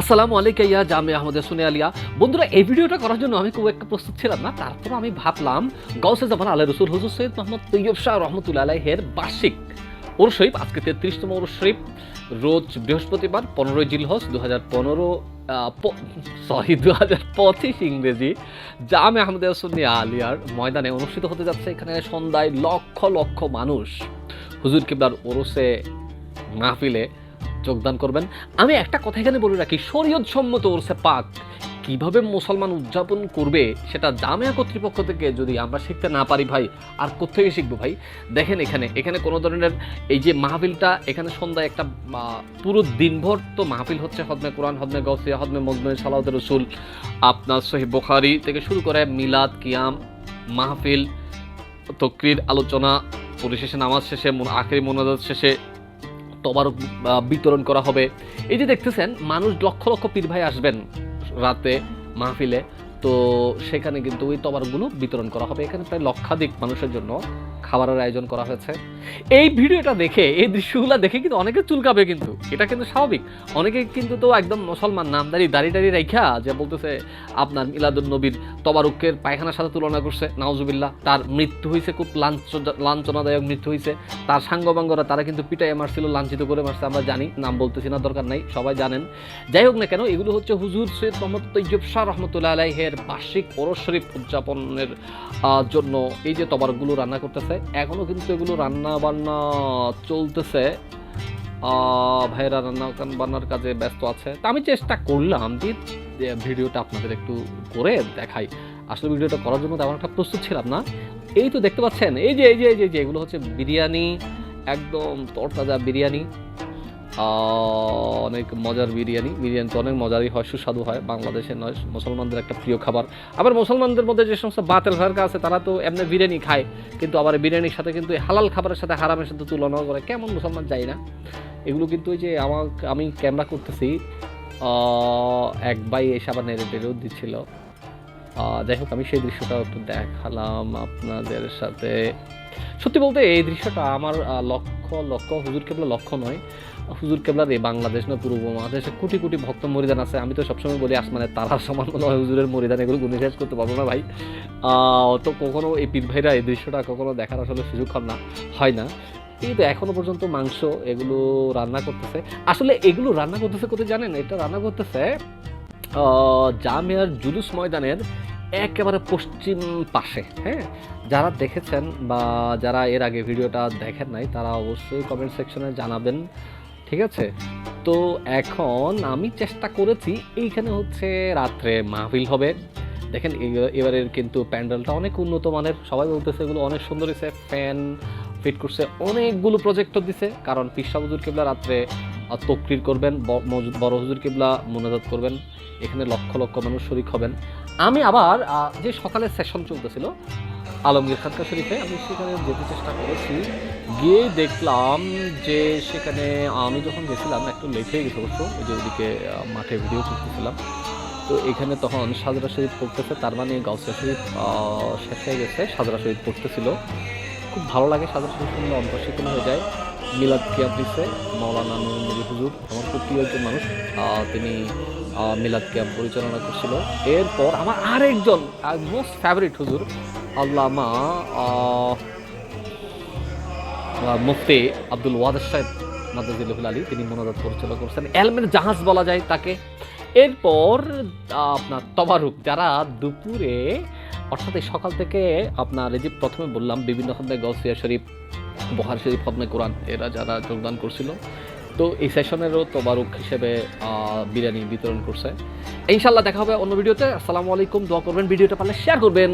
আসসালামু আলাইকুম, ইয়া জামে আহমদ সুনে আলিয়া। বন্ধুরা, এই ভিডিওটা করার জন্য আমি খুব একটা প্রস্তুত ছিলাম না তারপর আমি ভাবলাম গৌসে জামান আল্লাহ রসুল, হুজুর সৈয়দ মোহাম্মদ তৈয়ব শাহ রহমতুল্লাহ আলাইহের বার্ষিক ওর শরীফ আজকে তেত্রিশতম ওর শরীফ রোজ বৃহস্পতিবার, পনেরোই জিলহস দু হাজার পনেরো সরি দু হাজার পঁচিশ ইংরেজি জামে আহমদ সুন্নি আলিয়ার ময়দানে অনুষ্ঠিত হতে যাচ্ছে। এখানে সন্ধ্যায় লক্ষ লক্ষ মানুষ হুজুর কিবলার ওরসে মাহফিলে যোগদান করবেন। আমি একটা কথা এখানে বলে রাখি শরীয়ত সম্মত ওরসে পাক কীভাবে মুসলমান উদযাপন করবে সেটা জামিয়া কর্তৃপক্ষ থেকে যদি আমরা শিখতে না পারি ভাই, আর কোথেকে শিখব ভাই? দেখেন এখানে এখানে কোনো ধরনের এই যে মাহফিলটা, এখানে সন্ধ্যায় একটা পুরো দিনভর তো মাহফিল হচ্ছে হদমে কোরআন, হদমে গৌসিয়া হদমে মজমে সালাউদ্দ রসুল। আপনার সহি বোখারি থেকে শুরু করে মিলাদ, কিয়াম, মাহফিল তকরির আলোচনা, পরিশেষে নামাজ শেষে আখেরি মোনাজাত শেষে তবারক বিতরণ করা হবে। এই যে দেখতেছেন, মানুষ লক্ষ লক্ষ পীর ভাই আসবেন রাতে মাহফিলে। তো সেখানে কিন্তু ওই তবারকগুলো বিতরণ করা হবে। এখানে প্রায় লক্ষাধিক মানুষের জন্য খাবারের আয়োজন করা হয়েছে। এই ভিডিওটা দেখে, এই দৃশ্যগুলো দেখে কিন্তু অনেকে চুলকাবে কিন্তু। এটা কিন্তু স্বাভাবিক। অনেকে কিন্তু তো একদম মুসলমান নামদারি, দাড়ি দাড়ি রাইখা যে বলতেছে, আপনার মিলাদুল নবীর তবারুকের পায়খানার সাথে তুলনা করছে। নাউজুবিল্লাহ, তার মৃত্যু হয়েছে খুব লাঞ্ছ- লাঞ্ছনাদায়ক মৃত্যু হয়েছে তার সাঙ্গবাঙ্গরা, তারা কিন্তু পিটাই মারছিল, লাঞ্ছিত করে মারছে। আমরা জানি, নাম বলতেছি না, দরকার নাই, সবাই জানেন। যাই হোক না কেন, এগুলো হচ্ছে হুজুর সৈয়দ মোহাম্মদ তৈয়ব শাহ রহমতুল্লাহ আলাইহের বার্ষিক ওরস শরীফ উদযাপনের জন্য এই যে তবারকগুলো রান্না করতেছে এখনও কিন্তু এগুলো রান্না বান্না চলতেছে। ভাইয়েরা রান্না বান্নার কাজে ব্যস্ত আছে। তা আমি চেষ্টা করলাম যে ভিডিওটা আপনাদের একটু করে দেখাই। আসলে ভিডিওটা করার জন্য তেমন একটা প্রস্তুত ছিলাম না। এই তো দেখতে পাচ্ছেন এই যে এই যে এই যে, এগুলো হচ্ছে বিরিয়ানি, একদম তরতাজা বিরিয়ানি। অনেক মজার বিরিয়ানি। বিরিয়ানি তো অনেক মজারই হয়, সুস্বাদু হয়। বাংলাদেশে নয়, মুসলমানদের একটা প্রিয় খাবার। আবার মুসলমানদের মধ্যে যে সমস্ত বাতেল ভার্গা আছে, তারা তো এমনি বিরিয়ানি খায়। কিন্তু আবার বিরিয়ানির সাথে কিন্তু এই হালাল খাবারের সাথে হারামের সাথে তুলনা করে, কেমন মুসলমান যাই না? এগুলো কিন্তু ওই যে আমার আমি ক্যামেরা করতেছি এক বাই এসে আবার নেড়ে টেড়েও দিচ্ছিল যাই হোক, আমি সেই দৃশ্যটা একটু দেখালাম আপনাদের সাথে। সত্যি বলতে এই দৃশ্যটা আমার লক্ষ্য লক্ষ্য, হুজুর কেবলা লক্ষ্য নয়। হুজুর কেবলার এই বাংলাদেশ না পূর্ব বাংলাদেশে কোটি কোটি ভক্ত মরিদান আছে। আমি তো সবসময় বলি আসমানে তারার সমান মনে হয় হুজুরের মরিদান, এগুলো গুণে শেষ করতে পারব না ভাই। তো কখনো এই পীর ভাইরা এই দৃশ্যটা কখনো দেখার আসলে সুযোগ হয় না হয় না। এই তো এখনও পর্যন্ত মাংস এগুলো রান্না করতেছে। আসলে এগুলো রান্না করতেছে কোথায় জানেন? এটা রান্না করতেছে জামিয়ার জুলুস ময়দানের একেবারে পশ্চিম পাশে হ্যাঁ? যারা দেখেছেন বা যারা এর আগে ভিডিওটা দেখেন নাই, তারা অবশ্যই কমেন্ট সেকশনে জানাবেন, ঠিক আছে? তো এখন আমি চেষ্টা করেছি, এইখানে হচ্ছে রাত্রে মাহফিল হবে। দেখেন এবারের কিন্তু প্যান্ডেলটা অনেক উন্নত মানের। সবাই বলতেছে এগুলো অনেক সুন্দর হয়েছে ফ্যান ফিট করছে, অনেকগুলো প্রজেক্টর দিছে। কারণ পিসা হুজুর কিবলা রাত্রে আহ, তকরির করবেন বড় হুজুর কিবলা মোনাজাত করবেন এখানে লক্ষ লক্ষ মানুষ শরিক হবেন। আমি আবার যে সকালে সেশন চলতেছিল আলমগীর খানকা শরীফে আমি সেখানে যেতে চেষ্টা করেছি। গিয়ে দেখলাম যে সেখানে আমি যখন গেছিলাম একটু লেট গেছে অবশ্য যে ওদিকে মাঠে ভিডিও করতেছিলাম। তো এখানে তখন সাজরা শরীফ পড়তেছে তার মানে গাউসিয়া শরীফ শেষ হয়ে গেছে সাজরা শরীফ পড়তেছিল। খুব ভালো লাগে সাজরা শরীফ শুনলে অন্তর শীতল হয়ে যায়। মিলাদ দিচ্ছে মৌলানা নুরুল নবী হুজুর, আমার খুব প্রিয় একজন মানুষ। তিনি মিলাদ ক্যাম্প পরিচালনা করছিল। এরপর আমার আরেকজন মোস্ট ফেভারিট হুজুর, আল্লামা মুফতি আব্দুল ওয়াদ সাহেব মাদাজিল্লাহুল আলী, তিনি মোনাজাত পরিচালনা করছেন। এলমের জাহাজ বলা যায় তাকে। এরপর আপনার তবারুক, যারা দুপুরে, অর্থাৎ সকাল থেকে আপনার এই যে প্রথমে বললাম, বিভিন্ন হদ্মে গৌসিয়া শরীফ বহার শরীফ হবনে কোরআন। এরা যারা যোগদান করছিল। তো এই সেশনেরও তবারুক হিসেবে বিরিয়ানি বিতরণ করছে। ইনশাল্লাহ দেখা হবে অন্য ভিডিওতে। আসসালামু আলাইকুম, দোয়া করবেন, ভিডিওটা পারলে শেয়ার করবেন।